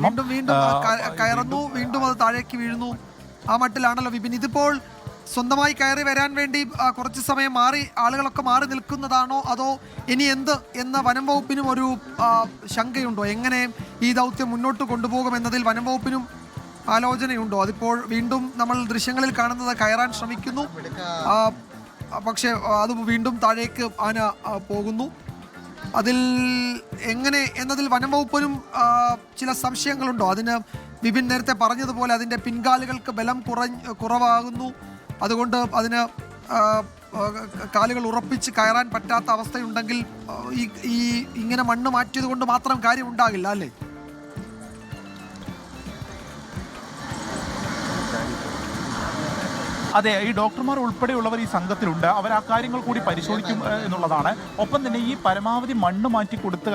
വീണ്ടും വീണ്ടും കയറുന്നു വീണ്ടും അത് താഴേക്ക് വീഴുന്നു. ആ മട്ടിലാണല്ലോ വിപിൻ. ഇതിപ്പോൾ സ്വന്തമായി കയറി വരാൻ വേണ്ടി കുറച്ച് സമയം മാറി ആളുകളൊക്കെ മാറി നിൽക്കുന്നതാണോ അതോ ഇനി എന്ത് എന്ന വനം വകുപ്പിനും ഒരു ശങ്കയുണ്ടോ? എങ്ങനെ ഈ ദൗത്യം മുന്നോട്ട് കൊണ്ടുപോകുമെന്നതിൽ വനം വകുപ്പിനും ആലോചനയുണ്ടോ? അതിപ്പോൾ വീണ്ടും നമ്മൾ ദൃശ്യങ്ങളിൽ കാണുന്നത് കയറാൻ ശ്രമിക്കുന്നു. പക്ഷേ അത് വീണ്ടും താഴേക്ക് ആന പോകുന്നു. അതിൽ എങ്ങനെ എന്നതിൽ വനം വകുപ്പിനും ചില സംശയങ്ങളുണ്ടോ? അതിന് വിപിൻ നേരത്തെ പറഞ്ഞതുപോലെ അതിന്റെ പിൻകാലുകൾക്ക് ബലം കുറഞ്ഞ് കുറവാകുന്നു. അതുകൊണ്ട് അതിന് കാലുകൾ ഉറപ്പിച്ച് കയറാൻ പറ്റാത്ത അവസ്ഥയുണ്ടെങ്കിൽ ഈ ഈ ഇങ്ങനെ മണ്ണ് മാറ്റിയത് കൊണ്ട് മാത്രം കാര്യം ഉണ്ടാകില്ല അല്ലേ? അതെ ഈ ഡോക്ടർമാർ ഉൾപ്പെടെയുള്ളവർ ഈ സംഘത്തിലുണ്ട്. അവർ ആ കാര്യങ്ങൾ കൂടി പരിശോധിക്കും എന്നുള്ളതാണ്. ഒപ്പം തന്നെ ഈ പരമാവധി മണ്ണ് മാറ്റി കൊടുത്ത്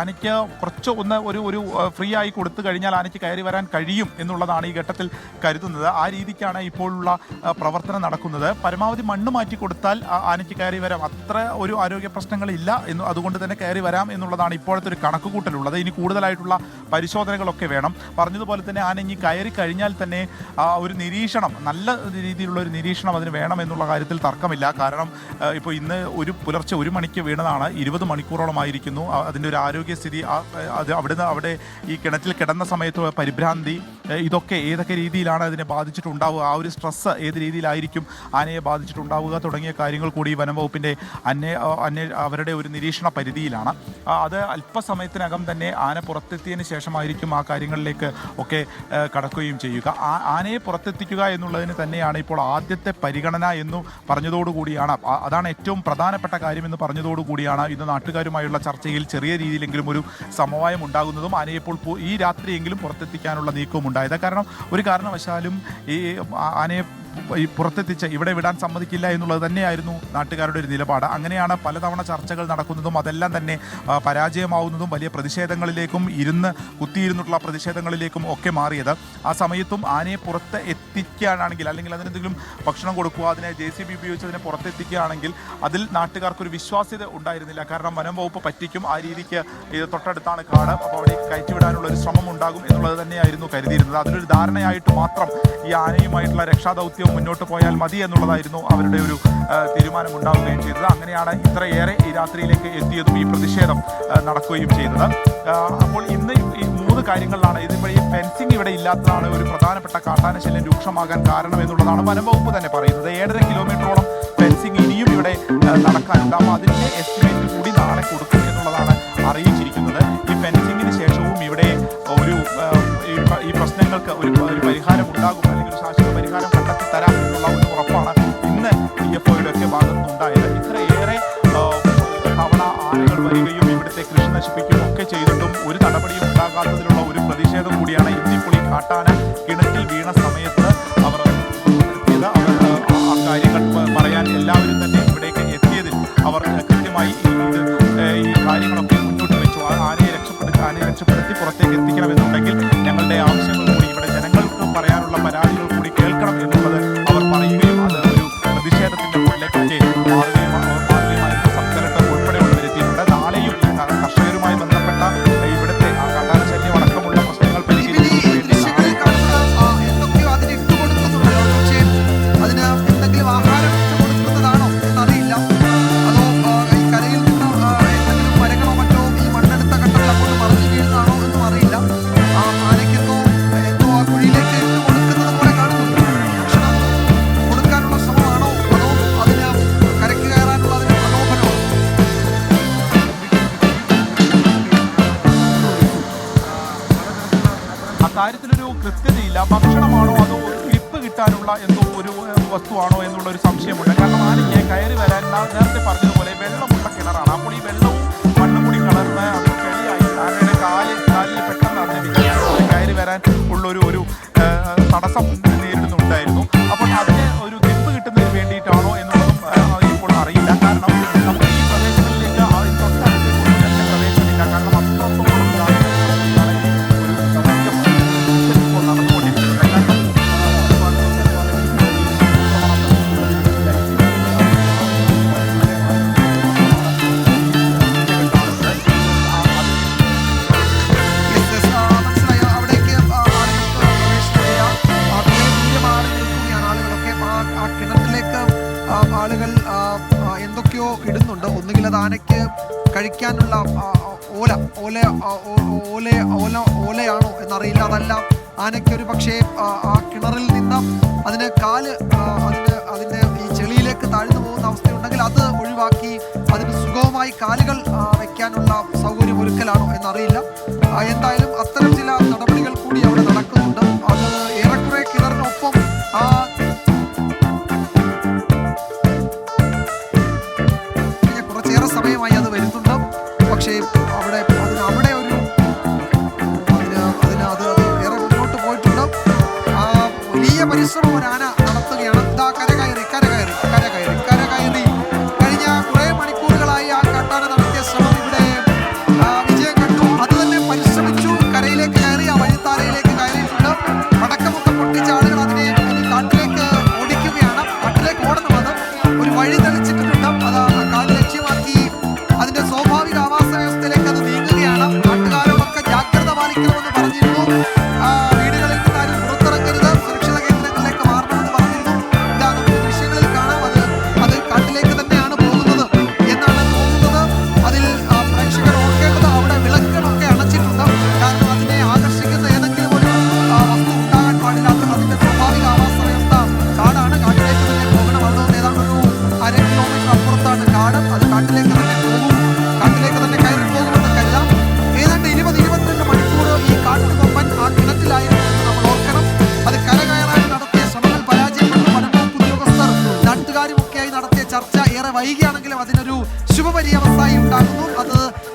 ആനയ്ക്ക് കുറച്ച് ഒന്ന് ഒരു ഒരു ഫ്രീ ആയി കൊടുത്തു കഴിഞ്ഞാൽ ആനയ്ക്ക് കയറി വരാൻ കഴിയും എന്നുള്ളതാണ് ഈ ഘട്ടത്തിൽ കരുതുന്നത്. ആ രീതിക്കാണ് ഇപ്പോഴുള്ള പ്രവർത്തനം നടക്കുന്നത്. പരമാവധി മണ്ണ് മാറ്റി കൊടുത്താൽ ആനയ്ക്ക് കയറി വരാം. അത്ര ഒരു ആരോഗ്യ പ്രശ്നങ്ങളില്ല എന്ന് അതുകൊണ്ട് തന്നെ കയറി വരാം എന്നുള്ളതാണ് ഇപ്പോഴത്തെ ഒരു കണക്കുകൂട്ടലുള്ളത്. ഇനി കൂടുതലായിട്ടുള്ള പരിശോധനകളൊക്കെ വേണം. പറഞ്ഞതുപോലെ തന്നെ ആന ഇനി കയറി കഴിഞ്ഞാൽ തന്നെ ഒരു നിരീക്ഷണം നല്ല രീതിയിലുള്ള ഒരു നിരീക്ഷണം അതിന് വേണമെന്നുള്ള കാര്യത്തിൽ തർക്കമില്ല. കാരണം ഇപ്പോൾ ഇന്ന് ഒരു പുലർച്ചെ ഒരു മണിക്ക് വീണതാണ്. ഇരുപത് മണിക്കൂറോളമായിരിക്കുന്നു അതിന്റെ ഒരു ആരോഗ്യസ്ഥിതി അത് അവിടുന്ന് അവിടെ ഈ കിണറ്റിൽ കിടന്ന സമയത്ത് പരിഭ്രാന്തി ഇതൊക്കെ ഏതൊക്കെ രീതിയിലാണ് അതിനെ ബാധിച്ചിട്ടുണ്ടാവുക? ആ ഒരു സ്ട്രെസ്സ് ഏത് രീതിയിലായിരിക്കും ആനയെ ബാധിച്ചിട്ടുണ്ടാവുക തുടങ്ങിയ കാര്യങ്ങൾ കൂടി വനം വകുപ്പിന്റെ അന്വേ അന്വേ അവരുടെ ഒരു നിരീക്ഷണ പരിധിയിലാണ്. അത് അല്പസമയത്തിനകം തന്നെ ആന പുറത്തെത്തിയതിന് ശേഷമായിരിക്കും ആ കാര്യങ്ങളിലേക്ക് ഒക്കെ കടക്കുകയും ചെയ്യുക. ആ- ആനയെ പുറത്തെത്തിക്കുക എന്നുള്ളതിന് തന്നെയാണ് ഇപ്പോൾ ആദ്യത്തെ പരിഗണന എന്നു പറഞ്ഞതോടുകൂടിയാണ് അതാണ് ഏറ്റവും പ്രധാനപ്പെട്ട കാര്യമെന്ന് പറഞ്ഞതോടുകൂടിയാണ് ഇന്ന് നാട്ടുകാരുമായുള്ള ചർച്ചയിൽ ചെറിയ രീതിയിലെങ്കിലും ഒരു സമവായം ഉണ്ടാകുന്നതും ആനയെ ഇപ്പോൾ ഈ രാത്രിയെങ്കിലും പുറത്തെത്തിക്കാനുള്ള നീക്കവും ഉണ്ടായത്. കാരണം ഒരു കാരണവശാലും ഈ ആനയെ ഈ പുറത്തെത്തിച്ച് ഇവിടെ വിടാൻ സമ്മതിക്കില്ല എന്നുള്ളത് തന്നെയായിരുന്നു നാട്ടുകാരുടെ ഒരു നിലപാട്. അങ്ങനെയാണ് പലതവണ ചർച്ചകൾ നടക്കുന്നതും അതെല്ലാം തന്നെ പരാജയമാവുന്നതും വലിയ പ്രതിഷേധങ്ങളിലേക്കും ഇരുന്ന് കുത്തിയിരുന്നിട്ടുള്ള പ്രതിഷേധങ്ങളിലേക്കും ഒക്കെ മാറിയത്. ആ സമയത്തും ആനയെ പുറത്ത് എത്തിക്കുകയാണെങ്കിൽ അല്ലെങ്കിൽ അതിനെന്തെങ്കിലും ഭക്ഷണം കൊടുക്കുക അതിനെ ജെ സി ബി ഉപയോഗിച്ച് അതിനെ പുറത്തെത്തിക്കുകയാണെങ്കിൽ അതിൽ നാട്ടുകാർക്കൊരു വിശ്വാസ്യത ഉണ്ടായിരുന്നില്ല. കാരണം വനം വകുപ്പ് പറ്റിക്കും ആ രീതിക്ക് ഇത് തൊട്ടടുത്താണ് കാട്. അപ്പോൾ അവിടെ കയറ്റിവിടാനുള്ള ഒരു ശ്രമം ഉണ്ടാകും എന്നുള്ളത് തന്നെയായിരുന്നു കരുതിയിരുന്നത്. അതിലൊരു ധാരണയായിട്ട് മാത്രം ഈ ആനയുമായിട്ടുള്ള രക്ഷാദൗത്യം മുന്നോട്ട് പോയാൽ മതി എന്നുള്ളതായിരുന്നു അവരുടെ ഒരു തീരുമാനം ഉണ്ടാവുകയും ചെയ്തത്. അങ്ങനെയാണ് ഇത്രയേറെ ഈ രാത്രിയിലേക്ക് എത്തിയതും ഈ പ്രതിഷേധം നടക്കുകയും ചെയ്തത്. അപ്പോൾ ഇന്ന് ഈ മൂന്ന് കാര്യങ്ങളിലാണ്. ഇതിപ്പോൾ ഈ ഫെൻസിങ് ഇവിടെ ഇല്ലാത്തതാണ് ഒരു പ്രധാനപ്പെട്ട കാട്ടാനശല്യം രൂക്ഷമാകാൻ കാരണം എന്നുള്ളതാണ് വനംവകുപ്പ് തന്നെ പറയുന്നത്. ഏഴര കിലോമീറ്ററോളം ഫെൻസിങ് ഇനിയും ഇവിടെ ആ, നടക്കാനുണ്ട്. അപ്പോൾ അതിന്റെ എസ്റ്റിമേറ്റ് കൂടി നാളെ കൊടുക്കും എന്നുള്ളതാണ് അറിയിച്ചിരിക്കുന്നത്. ഈ ഫെൻസിങ്ങിന് ശേഷവും ഇവിടെ ഒരു ഈ പ്രശ്നങ്ങൾക്ക് ഒരു എന്നുള്ള ഒരു ആനയ്ക്ക് കഴിക്കാനുള്ള ഓല ഓല ഓല ഓല ഓലയാണോ എന്നറിയില്ല. അതല്ല ആനയ്ക്ക് ഒരു പക്ഷേ ആ, കിണറിൽ നിന്ന് അതിന് കാൽ അതിന് അതിന്റെ ഈ ചെളിയിലേക്ക് താഴ്ന്നു പോകുന്ന അവസ്ഥയുണ്ടെങ്കിൽ അത് ഒഴിവാക്കി അതിന് സുഗമമായി കാലുകൾ വയ്ക്കാനുള്ള സൗകര്യം ഒരുക്കലാണോ എന്നറിയില്ല. എന്തായാലും അത്തരം ചില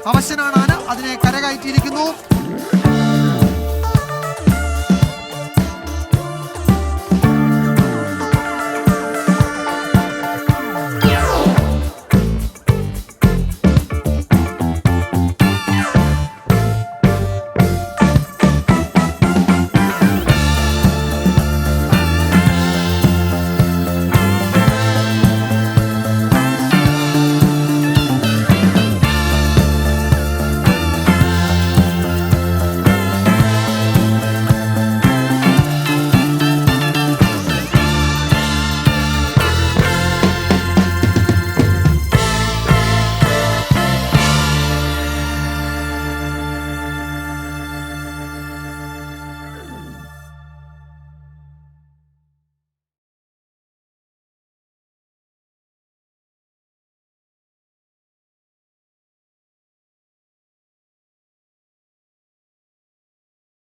അവശനാണ് ആന. അതിനെ കരകയറ്റിയിരിക്കുന്നു.